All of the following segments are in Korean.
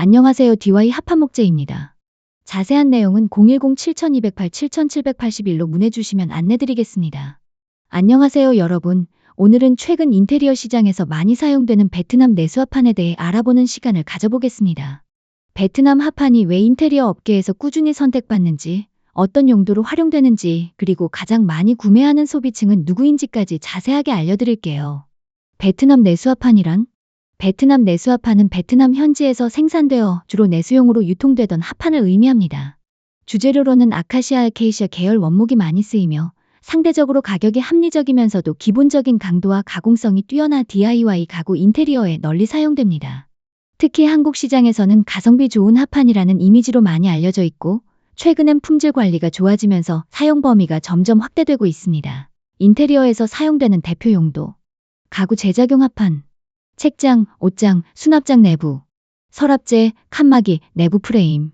안녕하세요. DY 합판목재입니다. 자세한 내용은 010-7208-7781로 문의주시면 안내드리겠습니다. 안녕하세요, 여러분. 오늘은 최근 인테리어 시장에서 많이 사용되는 베트남 내수 합판에 대해 알아보는 시간을 가져보겠습니다. 베트남 합판이 왜 인테리어 업계에서 꾸준히 선택받는지, 어떤 용도로 활용되는지, 그리고 가장 많이 구매하는 소비층은 누구인지까지 자세하게 알려드릴게요. 베트남 내수 합판이란? 베트남 내수합판은 베트남 현지에서 생산되어 주로 내수용으로 유통되던 합판을 의미합니다. 주재료로는 아카시아 아케이시아 계열 원목이 많이 쓰이며 상대적으로 가격이 합리적이면서도 기본적인 강도와 가공성이 뛰어나 DIY 가구 인테리어에 널리 사용됩니다. 특히 한국 시장에서는 가성비 좋은 합판이라는 이미지로 많이 알려져 있고 최근엔 품질 관리가 좋아지면서 사용 범위가 점점 확대되고 있습니다. 인테리어에서 사용되는 대표 용도 가구 제작용 합판 책장, 옷장, 수납장 내부 서랍재, 칸막이, 내부 프레임.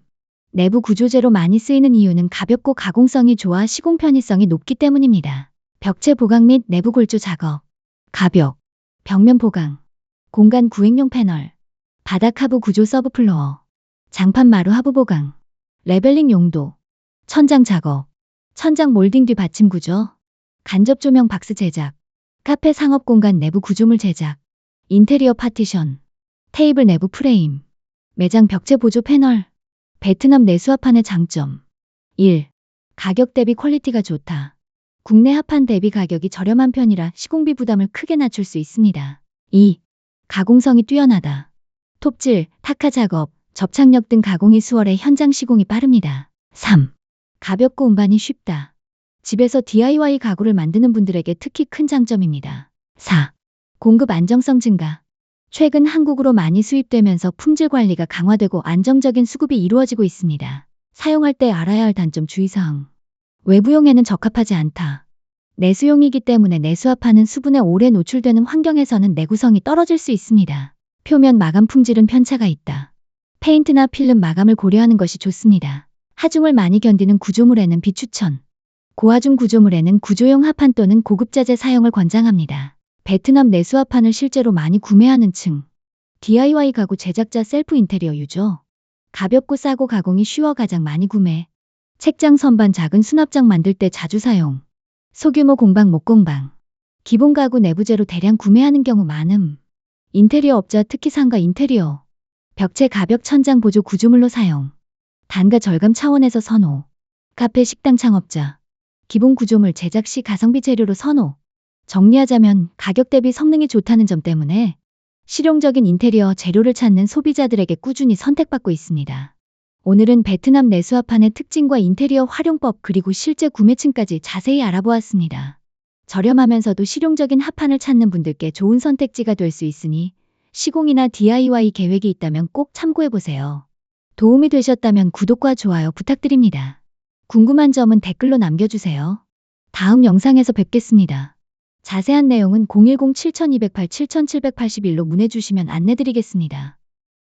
내부 구조재로 많이 쓰이는 이유는 가볍고 가공성이 좋아 시공 편의성이 높기 때문입니다. 벽체 보강 및 내부 골조 작업. 가벽, 벽면 보강. 공간 구획용 패널. 바닥 하부 구조 서브플로어. 장판 마루 하부 보강. 레벨링 용도. 천장 작업. 천장 몰딩 뒤 받침 구조. 간접 조명 박스 제작. 카페 상업 공간 내부 구조물 제작 인테리어 파티션 테이블 내부 프레임 매장 벽체 보조 패널 베트남 내수합판의 장점 1. 가격 대비 퀄리티가 좋다. 국내 합판 대비 가격이 저렴한 편이라 시공비 부담을 크게 낮출 수 있습니다. 2. 가공성이 뛰어나다. 톱질, 타카 작업, 접착력 등 가공이 수월해 현장 시공이 빠릅니다. 3. 가볍고 운반이 쉽다. 집에서 DIY 가구를 만드는 분들에게 특히 큰 장점입니다. 4. 공급 안정성 증가. 최근 한국으로 많이 수입되면서 품질 관리가 강화되고 안정적인 수급이 이루어지고 있습니다. 사용할 때 알아야 할 단점 주의사항. 외부용에는 적합하지 않다. 내수용이기 때문에 내수합하는 수분에 오래 노출되는 환경에서는 내구성이 떨어질 수 있습니다. 표면 마감 품질은 편차가 있다. 페인트나 필름 마감을 고려하는 것이 좋습니다. 하중을 많이 견디는 구조물에는 비추천. 고하중 구조물에는 구조용 합판 또는 고급자재 사용을 권장합니다. 베트남 내수합판을 실제로 많이 구매하는 층. DIY 가구 제작자 셀프 인테리어 유저. 가볍고 싸고 가공이 쉬워 가장 많이 구매. 책장 선반 작은 수납장 만들 때 자주 사용. 소규모 공방 목공방. 기본 가구 내부재로 대량 구매하는 경우 많음. 인테리어 업자 특히 상가 인테리어. 벽체 가벽 천장 보조 구조물로 사용. 단가 절감 차원에서 선호. 카페 식당 창업자. 기본 구조물 제작 시 가성비 재료로 선호. 정리하자면 가격 대비 성능이 좋다는 점 때문에 실용적인 인테리어 재료를 찾는 소비자들에게 꾸준히 선택받고 있습니다. 오늘은 베트남 내수합판의 특징과 인테리어 활용법 그리고 실제 구매층까지 자세히 알아보았습니다. 저렴하면서도 실용적인 합판을 찾는 분들께 좋은 선택지가 될 수 있으니 시공이나 DIY 계획이 있다면 꼭 참고해보세요. 도움이 되셨다면 구독과 좋아요 부탁드립니다. 궁금한 점은 댓글로 남겨주세요. 다음 영상에서 뵙겠습니다. 자세한 내용은 010-7208-7781로 문의주시면 안내드리겠습니다.